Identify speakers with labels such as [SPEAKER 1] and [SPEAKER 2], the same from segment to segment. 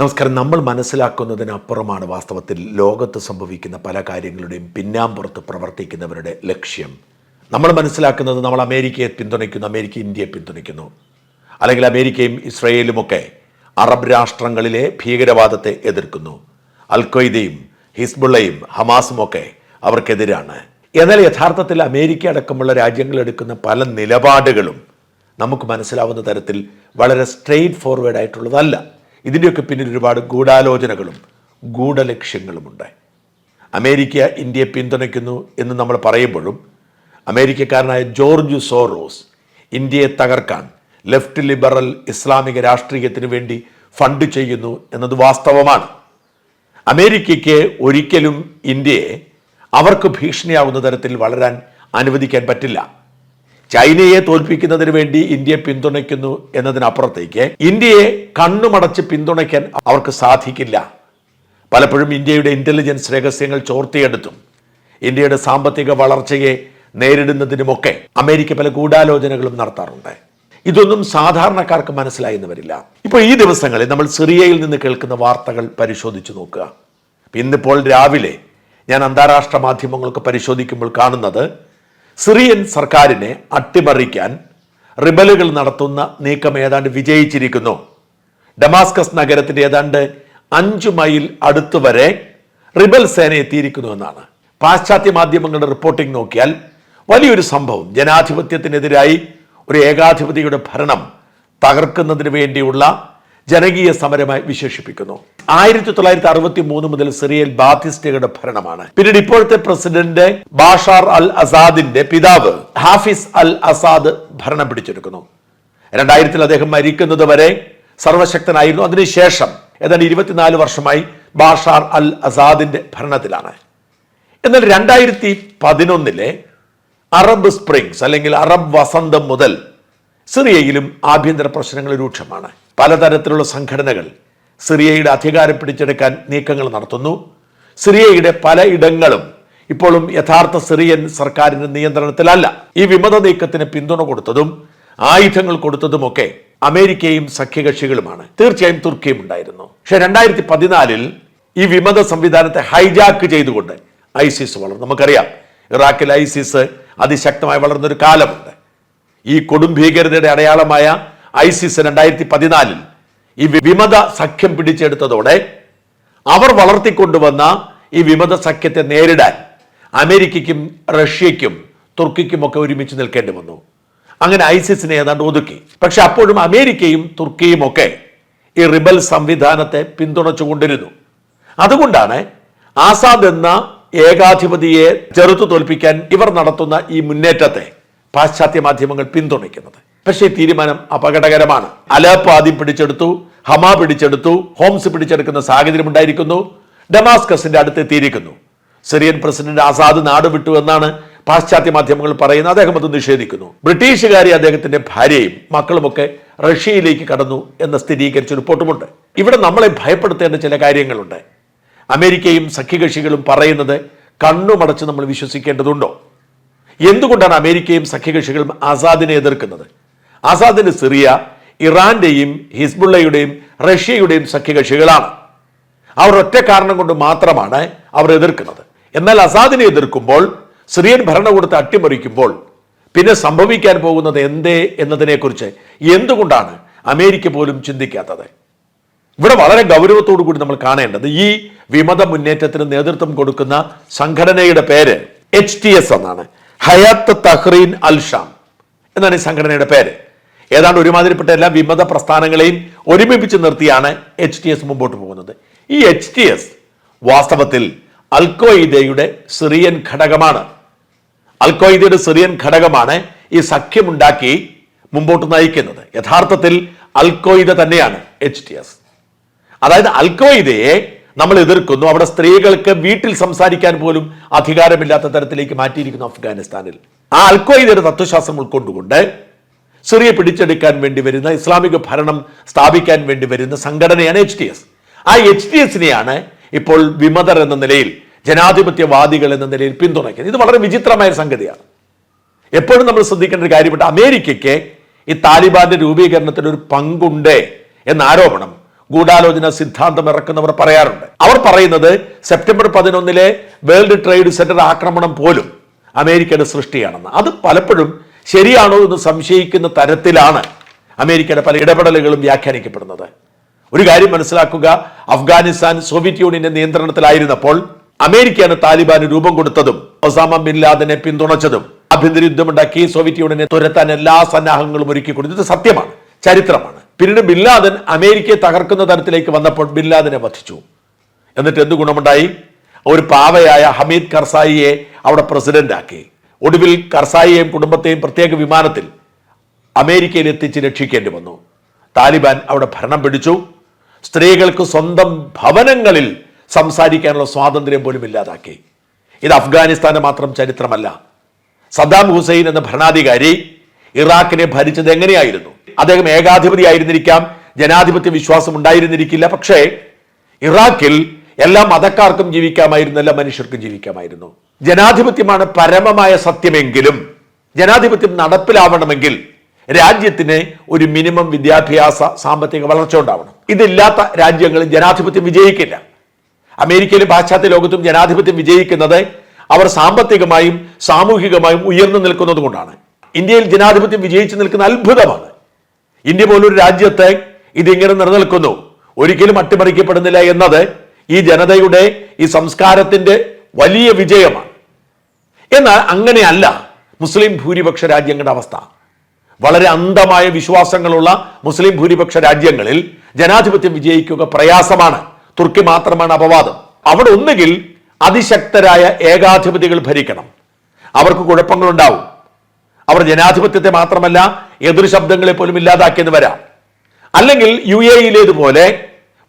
[SPEAKER 1] നമസ്കാരം നമ്മൾ മനസ്സിലാക്കുന്നതിനപ്പുറമാണ് വാസ്തവത്തിൽ ലോകത്ത് സംഭവിക്കുന്ന പല കാര്യങ്ങളുടെയും പിന്നാമ്പുറത്ത് പ്രവർത്തിക്കുന്നവരുടെ ലക്ഷ്യം നമ്മൾ മനസ്സിലാക്കുന്നത് നമ്മൾ അമേരിക്കയെ പിന്തുണയ്ക്കുന്നു അമേരിക്ക ഇന്ത്യയെ പിന്തുണയ്ക്കുന്നു അല്ലെങ്കിൽ അമേരിക്കയും ഇസ്രയേലുമൊക്കെ അറബ് രാഷ്ട്രങ്ങളിലെ ഭീകരവാദത്തെ എതിർക്കുന്നു അൽഖയ്ദയും ഹിസ്ബുള്ളയും ഹമാസും ഒക്കെ അവർക്കെതിരാണ് എന്നാൽ യഥാർത്ഥത്തിൽ അമേരിക്ക അടക്കമുള്ള രാജ്യങ്ങൾ എടുക്കുന്ന പല നിലപാടുകളും നമുക്ക് മനസ്സിലാവുന്ന തരത്തിൽ വളരെ സ്ട്രെയിറ്റ് ഫോർവേഡ് ആയിട്ടുള്ളതല്ല ഇതിൻ്റെയൊക്കെ പിന്നിൽ ഒരുപാട് ഗൂഢാലോചനകളും ഗൂഢലക്ഷ്യങ്ങളുമുണ്ട് അമേരിക്ക ഇന്ത്യയെ പിന്തുണയ്ക്കുന്നു എന്ന് നമ്മൾ പറയുമ്പോഴും അമേരിക്കക്കാരനായ ജോർജ് സോറോസ് ഇന്ത്യയെ തകർക്കാൻ ലെഫ്റ്റ് ലിബറൽ ഇസ്ലാമിക രാഷ്ട്രീയത്തിന് വേണ്ടി ഫണ്ട് ചെയ്യുന്നു എന്നത് വാസ്തവമാണ് അമേരിക്കയ്ക്ക് ഒരിക്കലും ഇന്ത്യയെ അവർക്ക് ഭീഷണിയാവുന്ന തരത്തിൽ വളരാൻ അനുവദിക്കാൻ പറ്റില്ല ചൈനയെ തോൽപ്പിക്കുന്നതിന് വേണ്ടി ഇന്ത്യയെ പിന്തുണയ്ക്കുന്നു എന്നതിനപ്പുറത്തേക്ക് ഇന്ത്യയെ കണ്ണുമടച്ച് പിന്തുണയ്ക്കാൻ അവർക്ക് സാധിക്കില്ല പലപ്പോഴും ഇന്ത്യയുടെ ഇന്റലിജൻസ് രഹസ്യങ്ങൾ ചോർത്തിയെടുത്തും ഇന്ത്യയുടെ സാമ്പത്തിക വളർച്ചയെ നേരിടുന്നതിനുമൊക്കെ അമേരിക്ക പല ഗൂഢാലോചനകളും നടത്താറുണ്ട് ഇതൊന്നും സാധാരണക്കാർക്ക് മനസ്സിലായി എന്ന് വരില്ല ഇപ്പോൾ ഈ ദിവസങ്ങളിൽ നമ്മൾ സിറിയയിൽ നിന്ന് കേൾക്കുന്ന വാർത്തകൾ പരിശോധിച്ചു നോക്കുക ഇന്നിപ്പോൾ രാവിലെ ഞാൻ അന്താരാഷ്ട്ര മാധ്യമങ്ങൾക്ക് പരിശോധിക്കുമ്പോൾ കാണുന്നത് സിറിയൻ സർക്കാരിനെ അട്ടിമറിക്കാൻ റിബലുകൾ നടത്തുന്ന നീക്കം ഏതാണ്ട് വിജയിച്ചിരിക്കുന്നു ഡമാസ്കസ് നഗരത്തിന്റെ ഏതാണ്ട് അഞ്ചു മൈൽ അടുത്തുവരെ റിബൽ സേന എത്തിയിരിക്കുന്നു എന്നാണ് പാശ്ചാത്യ മാധ്യമങ്ങളുടെ റിപ്പോർട്ടിംഗ് നോക്കിയാൽ വലിയൊരു സംഭവം ജനാധിപത്യത്തിനെതിരായി ഒരു ഏകാധിപതിയുടെ ഭരണം തകർക്കുന്നതിന് വേണ്ടിയുള്ള ജനകീയ സമരമായി വിശേഷിപ്പിക്കുന്നു ആയിരത്തി തൊള്ളായിരത്തി അറുപത്തി മൂന്ന് മുതൽ സിറിയയിൽ ബാധിസ്റ്റുകളുടെ ഭരണമാണ് പിന്നീട് ഇപ്പോഴത്തെ പ്രസിഡന്റ് ബാഷാർ അൽ അസാദിന്റെ പിതാവ് ഹാഫിസ് അൽ അസാദ് ഭരണം പിടിച്ചെടുക്കുന്നു രണ്ടായിരത്തിൽ അദ്ദേഹം മരിക്കുന്നത് വരെ സർവശക്തനായിരുന്നു അതിനുശേഷം ഏതാണ്ട് ഇരുപത്തിനാല് വർഷമായി ബാഷാർ അൽ അസാദിന്റെ ഭരണത്തിലാണ് എന്നാൽ രണ്ടായിരത്തി പതിനൊന്നിലെ അറബ് സ്പ്രിങ്സ് അല്ലെങ്കിൽ അറബ് വസന്തം മുതൽ സിറിയയിലും ആഭ്യന്തര പ്രശ്നങ്ങൾ രൂക്ഷമാണ് പലതരത്തിലുള്ള സംഘടനകൾ സിറിയയുടെ അധികാരം പിടിച്ചെടുക്കാൻ നീക്കങ്ങൾ നടത്തുന്നു സിറിയയുടെ പല ഇടങ്ങളും ഇപ്പോഴും യഥാർത്ഥ സിറിയൻ സർക്കാരിന്റെ നിയന്ത്രണത്തിലല്ല ഈ വിമത നീക്കത്തിന് പിന്തുണ കൊടുത്തതും ആയുധങ്ങൾ കൊടുത്തതുമൊക്കെ അമേരിക്കയും സഖ്യകക്ഷികളുമാണ് തീർച്ചയായും തുർക്കിയും ഉണ്ടായിരുന്നു പക്ഷെ രണ്ടായിരത്തി പതിനാലിൽ ഈ വിമത സംവിധാനത്തെ ഹൈജാക്ക് ചെയ്തുകൊണ്ട് ഐസിസ് വളർന്നു നമുക്കറിയാം ഇറാഖിൽ ഐസിസ് അതിശക്തമായി വളർന്നൊരു കാലമുണ്ട് ഈ കൊടും ഭീകരതയുടെ അടയാളമായ ഐസിസ് രണ്ടായിരത്തി പതിനാലിൽ ഈ വിമത സഖ്യം പിടിച്ചെടുത്തതോടെ അവർ വളർത്തിക്കൊണ്ടുവന്ന ഈ വിമത സഖ്യത്തെ നേരിടാൻ അമേരിക്കയ്ക്കും റഷ്യയ്ക്കും ഒക്കെ ഒരുമിച്ച് നിൽക്കേണ്ടി വന്നു അങ്ങനെ ഐസിസിനെ ഏതാണ്ട് ഒതുക്കി പക്ഷെ അപ്പോഴും അമേരിക്കയും തുർക്കിയും ഒക്കെ ഈ റിബൽ സംവിധാനത്തെ പിന്തുണച്ചുകൊണ്ടിരുന്നു അതുകൊണ്ടാണ് ആസാദ് എന്ന ഏകാധിപതിയെ ചെറുത്തു തോൽപ്പിക്കാൻ ഇവർ നടത്തുന്ന ഈ മുന്നേറ്റത്തെ പാശ്ചാത്യ മാധ്യമങ്ങൾ പിന്തുണയ്ക്കുന്നത് പക്ഷേ തീരുമാനം അപകടകരമാണ് അലപ്പ് ആദ്യം പിടിച്ചെടുത്തു ഹമ പിടിച്ചെടുത്തു ഹോംസ് പിടിച്ചെടുക്കുന്ന സാഹചര്യം ഉണ്ടായിരിക്കുന്നു ഡമാസ്കസിന്റെ അടുത്ത് എത്തിയിരിക്കുന്നു സിറിയൻ പ്രസിഡന്റ് ആസാദ് നാട് വിട്ടു എന്നാണ് പാശ്ചാത്യ മാധ്യമങ്ങൾ പറയുന്നത് അദ്ദേഹം അത് നിഷേധിക്കുന്നു ബ്രിട്ടീഷുകാരി അദ്ദേഹത്തിന്റെ ഭാര്യയും മക്കളുമൊക്കെ റഷ്യയിലേക്ക് കടന്നു എന്ന സ്ഥിരീകരിച്ച റിപ്പോർട്ടുമുണ്ട് ഇവിടെ നമ്മളെ ഭയപ്പെടുത്തേണ്ട ചില കാര്യങ്ങളുണ്ട് അമേരിക്കയും സഖ്യകക്ഷികളും പറയുന്നത് കണ്ണുമടച്ച് നമ്മൾ വിശ്വസിക്കേണ്ടതുണ്ടോ എന്തുകൊണ്ടാണ് അമേരിക്കയും സഖ്യകക്ഷികളും ആസാദിനെ എതിർക്കുന്നത് അസാദിന് സിറിയ ഇറാന്റെയും ഹിസ്ബുള്ളയുടെയും റഷ്യയുടെയും സഖ്യകക്ഷികളാണ് അവർ ഒറ്റ കാരണം കൊണ്ട് മാത്രമാണ് അവർ എതിർക്കുന്നത് എന്നാൽ അസാദിനെ എതിർക്കുമ്പോൾ സിറിയൻ ഭരണകൂടത്തെ അട്ടിമറിക്കുമ്പോൾ പിന്നെ സംഭവിക്കാൻ പോകുന്നത് എന്തേ എന്നതിനെക്കുറിച്ച് എന്തുകൊണ്ടാണ് അമേരിക്ക പോലും ചിന്തിക്കാത്തത് ഇവിടെ വളരെ ഗൗരവത്തോടു കൂടി നമ്മൾ കാണേണ്ടത് ഈ വിമത മുന്നേറ്റത്തിന് നേതൃത്വം കൊടുക്കുന്ന സംഘടനയുടെ പേര് എച്ച് ടി എസ് എന്നാണ് ഹയാത്ത് തഹ്റീൻ അൽഷാം എന്നാണ് ഈ സംഘടനയുടെ പേര് ഏതാണ്ട് ഒരുമാതിരിപ്പെട്ട എല്ലാ വിമത പ്രസ്ഥാനങ്ങളെയും ഒരുമിപ്പിച്ച് നിർത്തിയാണ് എച്ച് ടി എസ് മുമ്പോട്ട് പോകുന്നത് ഈ എച്ച് ടി എസ് വാസ്തവത്തിൽ അൽക്കോയിദയുടെ സിറിയൻ ഘടകമാണ് അൽക്കോയിദയുടെ സിറിയൻ ഘടകമാണ് ഈ സഖ്യമുണ്ടാക്കി മുമ്പോട്ട് നയിക്കുന്നത് യഥാർത്ഥത്തിൽ അൽക്കോയിദ തന്നെയാണ് എച്ച് ടി എസ് അതായത് അൽക്കോയിദയെ നമ്മൾ എതിർക്കുന്നു അവിടെ സ്ത്രീകൾക്ക് വീട്ടിൽ സംസാരിക്കാൻ പോലും അധികാരമില്ലാത്ത തരത്തിലേക്ക് മാറ്റിയിരിക്കുന്നു അഫ്ഗാനിസ്ഥാനിൽ ആ അൽക്കോയിദയുടെ തത്വശാസ്ത്രം ഉൾക്കൊണ്ടുകൊണ്ട് സിറിയ പിടിച്ചെടുക്കാൻ വേണ്ടി വരുന്ന ഇസ്ലാമിക ഭരണം സ്ഥാപിക്കാൻ വേണ്ടി വരുന്ന സംഘടനയാണ് എച്ച് ടി എസ് ആ എച്ച് ടി എസിനെയാണ് ഇപ്പോൾ വിമതർ എന്ന നിലയിൽ ജനാധിപത്യവാദികൾ എന്ന നിലയിൽ പിന്തുണയ്ക്കുന്നത് ഇത് വളരെ വിചിത്രമായ സംഗതിയാണ് എപ്പോഴും നമ്മൾ ശ്രദ്ധിക്കേണ്ട ഒരു കാര്യപ്പെട്ട അമേരിക്കയ്ക്ക് ഈ താലിബാന്റെ രൂപീകരണത്തിൽ ഒരു പങ്കുണ്ട് എന്ന ആരോപണം ഗൂഢാലോചന സിദ്ധാന്തം ഇറക്കുന്നവർ പറയാറുണ്ട് അവർ പറയുന്നത് സെപ്റ്റംബർ പതിനൊന്നിലെ വേൾഡ് ട്രേഡ് സെന്റർ ആക്രമണം പോലും അമേരിക്കയുടെ സൃഷ്ടിയാണെന്ന് അത് പലപ്പോഴും ശരിയാണോ എന്ന് സംശയിക്കുന്ന തരത്തിലാണ് അമേരിക്കയുടെ പല ഇടപെടലുകളും വ്യാഖ്യാനിക്കപ്പെടുന്നത് ഒരു കാര്യം മനസ്സിലാക്കുക അഫ്ഗാനിസ്ഥാൻ സോവിയറ്റ് യൂണിയന്റെ നിയന്ത്രണത്തിലായിരുന്നപ്പോൾ അമേരിക്കയാണ് താലിബാന് രൂപം കൊടുത്തതും ഒസാമ ബിൻ ലാദനെ പിന്തുണച്ചതും ആഭ്യന്തര യുദ്ധമുണ്ടാക്കി സോവിയറ്റ് യൂണിയനെ തുരത്താൻ എല്ലാ സന്നാഹങ്ങളും ഒരുക്കി കൊടുത്തു ഇത് സത്യമാണ് ചരിത്രമാണ് പിന്നീട് ബിൻ ലാദൻ അമേരിക്കയെ തകർക്കുന്ന തരത്തിലേക്ക് വന്നപ്പോൾ ബിൻ ലാദനെ വധിച്ചു എന്നിട്ട് എന്ത് ഗുണമുണ്ടായി ഒരു പാവയായ ഹമീദ് കർസായിയെ അവിടെ പ്രസിഡന്റാക്കി ഒടുവിൽ കർസായിയെയും കുടുംബത്തെയും പ്രത്യേക വിമാനത്തിൽ അമേരിക്കയിൽ എത്തിച്ച് രക്ഷിക്കേണ്ടി വന്നു താലിബാൻ അവിടെ ഭരണം പിടിച്ചു സ്ത്രീകൾക്ക് സ്വന്തം ഭവനങ്ങളിൽ സംസാരിക്കാനുള്ള സ്വാതന്ത്ര്യം പോലും ഇല്ലാതാക്കി ഇത് അഫ്ഗാനിസ്ഥാന്റെ മാത്രം ചരിത്രമല്ല സദ്ദാം ഹുസൈൻ എന്ന ഭരണാധികാരി ഇറാഖിനെ ഭരിച്ചത് എങ്ങനെയായിരുന്നു അദ്ദേഹം ഏകാധിപതി ആയിരുന്നിരിക്കാം ജനാധിപത്യ വിശ്വാസം ഉണ്ടായിരുന്നിരിക്കില്ല പക്ഷേ ഇറാഖിൽ എല്ലാ മതക്കാർക്കും ജീവിക്കാമായിരുന്നു എല്ലാ മനുഷ്യർക്കും ജീവിക്കാമായിരുന്നു ജനാധിപത്യമാണ് പരമമായ സത്യമെങ്കിലും ജനാധിപത്യം നടപ്പിലാവണമെങ്കിൽ രാജ്യത്തിന് ഒരു മിനിമം വിദ്യാഭ്യാസ സാമ്പത്തിക വളർച്ച ഉണ്ടാവണം ഇതില്ലാത്ത രാജ്യങ്ങളിൽ ജനാധിപത്യം വിജയിക്കില്ല അമേരിക്കയിലും പാശ്ചാത്യ ലോകത്തും ജനാധിപത്യം വിജയിക്കുന്നത് അവർ സാമ്പത്തികമായും സാമൂഹികമായും ഉയർന്നു നിൽക്കുന്നത് കൊണ്ടാണ് ഇന്ത്യയിൽ ജനാധിപത്യം വിജയിച്ചു നിൽക്കുന്ന അത്ഭുതമാണ് ഇന്ത്യ പോലൊരു രാജ്യത്തെ ഇതിങ്ങനെ നിലനിൽക്കുന്നു ഒരിക്കലും അട്ടിമറിക്കപ്പെടുന്നില്ല എന്നത് ഈ ജനതയുടെ ഈ സംസ്കാരത്തിന്റെ വലിയ വിജയമാണ് എന്നാൽ അങ്ങനെയല്ല മുസ്ലിം ഭൂരിപക്ഷ രാജ്യങ്ങളുടെ അവസ്ഥ വളരെ അന്ധമായ വിശ്വാസങ്ങളുള്ള മുസ്ലിം ഭൂരിപക്ഷ രാജ്യങ്ങളിൽ ജനാധിപത്യം വിജയിക്കുക പ്രയാസമാണ് തുർക്കി മാത്രമാണ് അപവാദം അവിടെ ഒന്നുകിൽ അതിശക്തരായ ഏകാധിപതികൾ ഭരിക്കണം അവർക്ക് കുഴപ്പങ്ങളുണ്ടാവും അവർ ജനാധിപത്യത്തെ മാത്രമല്ല എതിർ ശബ്ദങ്ങളെ പോലും ഇല്ലാതാക്കിയെന്ന് വരാം അല്ലെങ്കിൽ യു എ ഇയിലേതുപോലെ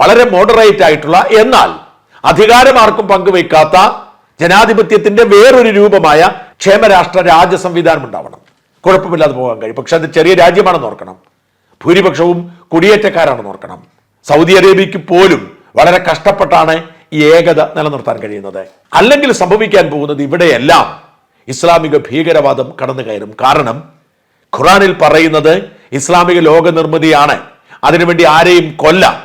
[SPEAKER 1] വളരെ മോഡറേറ്റ് ആയിട്ടുള്ള എന്നാൽ അധികാരമാർക്കും പങ്കുവയ്ക്കാത്ത ജനാധിപത്യത്തിന്റെ വേറൊരു രൂപമായ ക്ഷേമരാഷ്ട്ര രാജ്യ സംവിധാനം ഉണ്ടാവണം കുഴപ്പമില്ലാതെ പോകാൻ കഴിയും പക്ഷെ അത് ചെറിയ രാജ്യമാണെന്ന് ഓർക്കണം ഭൂരിപക്ഷവും കുടിയേറ്റക്കാരാണെന്ന് ഓർക്കണം സൗദി അറേബ്യയ്ക്ക് പോലും വളരെ കഷ്ടപ്പെട്ടാണ് ഈ ഏകത നിലനിർത്താൻ കഴിയുന്നത് അല്ലെങ്കിൽ സംഭവിക്കാൻ പോകുന്നത് ഇവിടെയെല്ലാം ഇസ്ലാമിക ഭീകരവാദം കടന്നു കയറും കാരണം ഖുറാനിൽ പറയുന്നത് ഇസ്ലാമിക ലോക നിർമ്മിതിയാണ് അതിനുവേണ്ടി ആരെയും കൊല്ലാം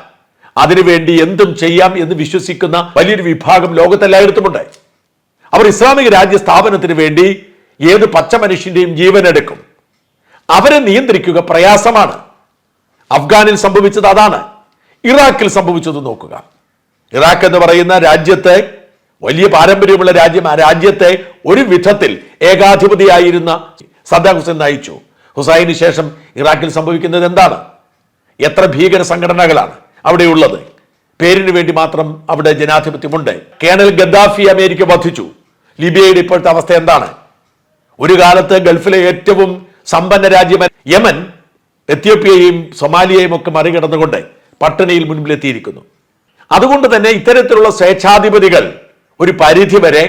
[SPEAKER 1] അതിനുവേണ്ടി എന്തും ചെയ്യാം എന്ന് വിശ്വസിക്കുന്ന വലിയൊരു വിഭാഗം ലോകത്തെല്ലായിടത്തുമുണ്ട് അവർ ഇസ്ലാമിക രാജ്യ സ്ഥാപനത്തിന് വേണ്ടി ഏത് പച്ച മനുഷ്യന്റെയും ജീവനെടുക്കും അവരെ നിയന്ത്രിക്കുക പ്രയാസമാണ് അഫ്ഗാനിൽ സംഭവിച്ചത് അതാണ് ഇറാഖിൽ സംഭവിച്ചത് നോക്കുക ഇറാഖ് എന്ന് പറയുന്ന രാജ്യത്തെ വലിയ പാരമ്പര്യമുള്ള രാജ്യം ആ രാജ്യത്തെ ഒരു വിധത്തിൽ ഏകാധിപതിയായിരുന്ന സദ്ദാം ഹുസൈൻ നയിച്ചു ഹുസൈന് ശേഷം ഇറാഖിൽ സംഭവിക്കുന്നത് എന്താണ് എത്ര ഭീകര സംഘടനകളാണ് അവിടെയുള്ളത് പേരിന് വേണ്ടി മാത്രം അവിടെ ജനാധിപത്യമുണ്ട് കേണൽ ഗദ്ദാഫി അമേരിക്ക വധിച്ചു ലിബിയയുടെ ഇപ്പോഴത്തെ അവസ്ഥ എന്താണ് ഒരു കാലത്ത് ഗൾഫിലെ ഏറ്റവും സമ്പന്ന രാജ്യം യമൻ എത്യോപ്യയെയും സൊമാലിയയും ഒക്കെ മറികടന്നുകൊണ്ട് പട്ടിണിയിൽ മുൻപിലെത്തിയിരിക്കുന്നു അതുകൊണ്ട് തന്നെ ഇത്തരത്തിലുള്ള സ്വേച്ഛാധിപതികൾ ഒരു പരിധി വരെ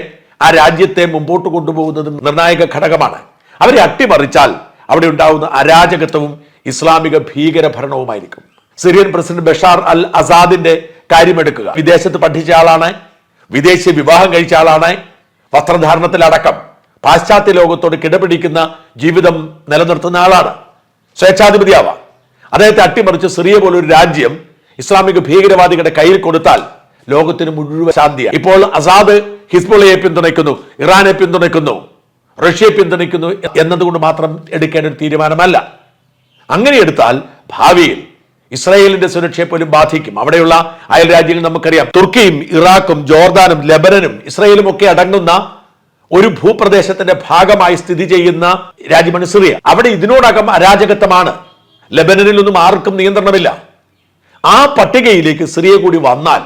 [SPEAKER 1] ആ രാജ്യത്തെ മുമ്പോട്ട് കൊണ്ടുപോകുന്നത് നിർണായക ഘടകമാണ് അവരെ അട്ടിമറിച്ചാൽ അവിടെ ഉണ്ടാകുന്ന അരാജകത്വവും ഇസ്ലാമിക ഭീകര ഭരണവുമായിരിക്കും സിറിയൻ പ്രസിഡന്റ് ബഷാർ അൽ അസാദിന്റെ കാര്യമെടുക്കുക വിദേശത്ത് പഠിച്ച ആളാണ് വിദേശ വിവാഹം കഴിച്ച ആളാണ് വസ്ത്രധാരണത്തിലടക്കം പാശ്ചാത്യ ലോകത്തോട് കിടപിടിക്കുന്ന ജീവിതം നിലനിർത്തുന്ന ആളാണ് സ്വേച്ഛാധിപതിയാവാം അദ്ദേഹത്തെ അട്ടിമറിച്ച് സിറിയ പോലൊരു രാജ്യം ഇസ്ലാമിക ഭീകരവാദികളുടെ കയ്യിൽ കൊടുത്താൽ ലോകത്തിന് മുഴുവൻ ശാന്തിയാണ് ഇപ്പോൾ അസാദ് ഹിസ്ബുള്ളയെ പിന്തുണയ്ക്കുന്നു ഇറാനെ പിന്തുണയ്ക്കുന്നു റഷ്യയെ പിന്തുണയ്ക്കുന്നു എന്നതുകൊണ്ട് മാത്രം എടുക്കേണ്ട ഒരു തീരുമാനമല്ല അങ്ങനെ എടുത്താൽ ഭാവിയിൽ ഇസ്രായേലിന്റെ സുരക്ഷയെ പോലും ബാധിക്കും അവിടെയുള്ള അയൽ രാജ്യങ്ങൾ നമുക്കറിയാം തുർക്കിയും ഇറാഖും ജോർദാനും ലെബനനും ഇസ്രായേലും ഒക്കെ അടങ്ങുന്ന ഒരു ഭൂപ്രദേശത്തിന്റെ ഭാഗമായി സ്ഥിതി ചെയ്യുന്ന രാജ്യമാണ് സിറിയ അവിടെ ഇതിനോടകം അരാജകത്വമാണ് ഒന്നും ആർക്കും നിയന്ത്രണമില്ല ആ പട്ടികയിലേക്ക് സിറിയ കൂടി വന്നാൽ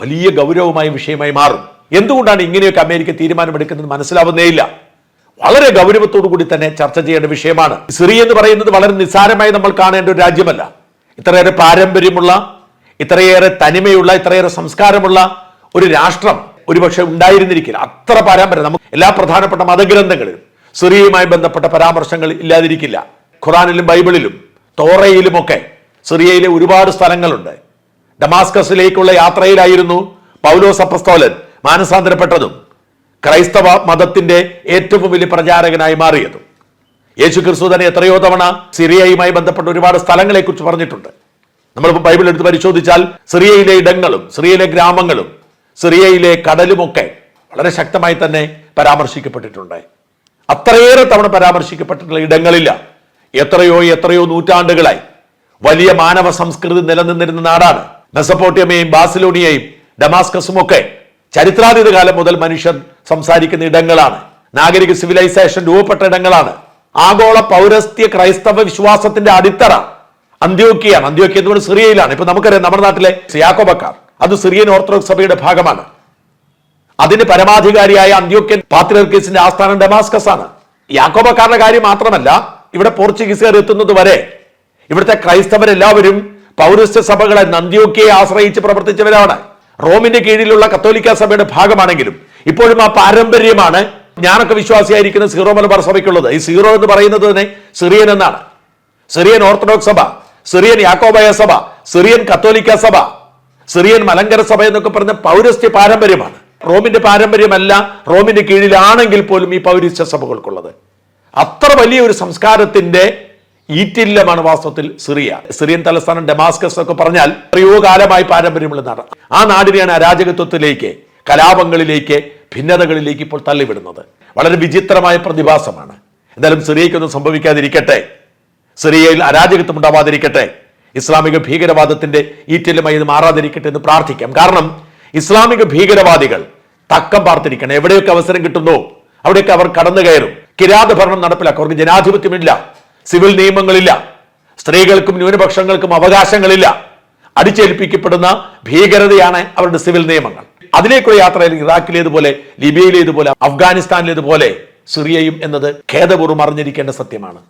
[SPEAKER 1] വലിയ ഗൗരവമായ വിഷയമായി മാറും എന്തുകൊണ്ടാണ് ഇങ്ങനെയൊക്കെ അമേരിക്ക തീരുമാനമെടുക്കുന്നത് മനസ്സിലാവുന്നേയില്ല വളരെ ഗൗരവത്തോടു കൂടി തന്നെ ചർച്ച ചെയ്യേണ്ട വിഷയമാണ് സിറിയ എന്ന് പറയുന്നത് വളരെ നിസ്സാരമായി നമ്മൾ കാണേണ്ട ഒരു രാജ്യമല്ല ഇത്രയേറെ പാരമ്പര്യമുള്ള ഇത്രയേറെ തനിമയുള്ള ഇത്രയേറെ സംസ്കാരമുള്ള ഒരു രാഷ്ട്രം ഒരുപക്ഷെ ഉണ്ടായിരുന്നിരിക്കില്ല അത്ര പാരമ്പര്യം നമുക്ക് എല്ലാ പ്രധാനപ്പെട്ട മതഗ്രന്ഥങ്ങളിലും സിറിയയുമായി ബന്ധപ്പെട്ട പരാമർശങ്ങൾ ഇല്ലാതിരിക്കില്ല ഖുറാനിലും ബൈബിളിലും തോറയിലുമൊക്കെ സിറിയയിലെ ഒരുപാട് സ്ഥലങ്ങളുണ്ട് ഡമാസ്കസിലേക്കുള്ള യാത്രയിലായിരുന്നു പൗലോസ് അപ്പസ്തോലൻ മാനസാന്തരപ്പെട്ടതും ക്രൈസ്തവ മതത്തിന്റെ ഏറ്റവും വലിയ പ്രചാരകനായി മാറിയതും യേശു ക്രിസ്തു തന്നെ എത്രയോ തവണ സിറിയയുമായി ബന്ധപ്പെട്ട ഒരുപാട് സ്ഥലങ്ങളെക്കുറിച്ച് പറഞ്ഞിട്ടുണ്ട് നമ്മളിപ്പോൾ ബൈബിൾ എടുത്ത് പരിശോധിച്ചാൽ സിറിയയിലെ ഇടങ്ങളും സിറിയയിലെ ഗ്രാമങ്ങളും സിറിയയിലെ കടലുമൊക്കെ വളരെ ശക്തമായി തന്നെ പരാമർശിക്കപ്പെട്ടിട്ടുണ്ട് അത്രയേറെ തവണ പരാമർശിക്കപ്പെട്ടിട്ടുള്ള ഇടങ്ങളില്ല എത്രയോ എത്രയോ നൂറ്റാണ്ടുകളായി വലിയ മാനവ സംസ്കൃതി നിലനിന്നിരുന്ന നാടാണ് മെസപ്പോട്ടിയമയും ബാസിലോണിയയും ഡമാസ്കസും ഒക്കെ ചരിത്രാതീത കാലം മുതൽ മനുഷ്യൻ സംസാരിക്കുന്ന ഇടങ്ങളാണ് നാഗരിക സിവിലൈസേഷൻ രൂപപ്പെട്ട ഇടങ്ങളാണ് ആഗോള പൗരസ്ത്യ ക്രൈസ്തവ വിശ്വാസത്തിന്റെ അടിത്തറ അന്ത്യോക്കിയാണ് അന്ത്യോക്കിയ എന്ന് പറയുന്നത് സിറിയയിലാണ് ഇപ്പൊ നമുക്കറിയാം നമ്മുടെ നാട്ടിലെ സിയാക്കോബക്കാർ അത് സിറിയൻ ഓർത്തഡോക്സ് സഭയുടെ ഭാഗമാണ് അതിന് പരമാധികാരിയായ അന്ത്യോക്യൻ പാത്രിയർക്കീസിന്റെ ആസ്ഥാനം ഡെമാസ്കസ് ആണ് യാക്കോബക്കാരുടെ കാര്യം മാത്രമല്ല ഇവിടെ പോർച്ചുഗീസുകാർ എത്തുന്നത് വരെ ഇവിടുത്തെ ക്രൈസ്തവരെല്ലാവരും പൗരസ്ത്യ സഭകളെ നന്ദിയോക്കിയെ ആശ്രയിച്ച് പ്രവർത്തിച്ചവരാണ് റോമിന്റെ കീഴിലുള്ള കത്തോലിക്ക സഭയുടെ ഭാഗമാണെങ്കിലും ഇപ്പോഴും ആ പാരമ്പര്യമാണ് ഞാനൊക്കെ വിശ്വാസിയായിരിക്കുന്ന സീറോ മലബാർ സഭയ്ക്കുള്ളത് ഈ സീറോ എന്ന് പറയുന്നത് തന്നെ സിറിയൻ എന്നാണ് സിറിയൻ ഓർത്തഡോക്സ് സഭ സിറിയൻ യാക്കോബായ സഭ സിറിയൻ കത്തോലിക്ക സഭ സിറിയൻ മലങ്കര സഭ എന്നൊക്കെ പറഞ്ഞ പൗരസ്ത്യ പാരമ്പര്യമാണ് റോമിന്റെ പാരമ്പര്യമല്ല റോമിന്റെ കീഴിലാണെങ്കിൽ പോലും ഈ പൗരസ്ത്യ സഭകൾക്കുള്ളത് അത്ര വലിയ ഒരു സംസ്കാരത്തിന്റെ ഈറ്റില്ലമാണ് വാസ്തവത്തിൽ സിറിയ സിറിയൻ തലസ്ഥാനം ഡെമാസ്കസ് ഒക്കെ പറഞ്ഞാൽ എത്രയോ കാലമായി പാരമ്പര്യമുള്ള നാട് ആ നാടിനെയാണ് അരാജകത്വത്തിലേക്ക് കലാപങ്ങളിലേക്ക് ഭിന്നതകളിലേക്ക് ഇപ്പോൾ തള്ളിവിടുന്നത് വളരെ വിചിത്രമായ പ്രതിഭാസമാണ് എന്തായാലും സിറിയയ്ക്കൊന്നും സംഭവിക്കാതിരിക്കട്ടെ സിറിയയിൽ അരാജകത്വം ഉണ്ടാവാതിരിക്കട്ടെ ഇസ്ലാമിക ഭീകരവാദത്തിന്റെ ഈറ്റലുമായി ഇത് മാറാതിരിക്കട്ടെ എന്ന് പ്രാർത്ഥിക്കാം കാരണം ഇസ്ലാമിക ഭീകരവാദികൾ തക്കം പാർത്തിരിക്കണം എവിടെയൊക്കെ അവസരം കിട്ടുന്നു അവിടെയൊക്കെ അവർ കടന്നു കയറും കിരാത ഭരണം നടപ്പിലാക്കും അവർക്ക് ജനാധിപത്യമില്ല സിവിൽ നിയമങ്ങളില്ല സ്ത്രീകൾക്കും ന്യൂനപക്ഷങ്ങൾക്കും അവകാശങ്ങളില്ല അടിച്ചേൽപ്പിക്കപ്പെടുന്ന ഭീകരതയാണ് അവരുടെ സിവിൽ നിയമങ്ങൾ അതിലേക്കുള്ള യാത്രയിൽ ഇറാഖിലേതുപോലെ ലിബിയയിലേതുപോലെ അഫ്ഗാനിസ്ഥാനിലേതുപോലെ സിറിയയും എന്നത് ഖേദപൂർവ്വം അറിഞ്ഞിരിക്കേണ്ട സത്യമാണ്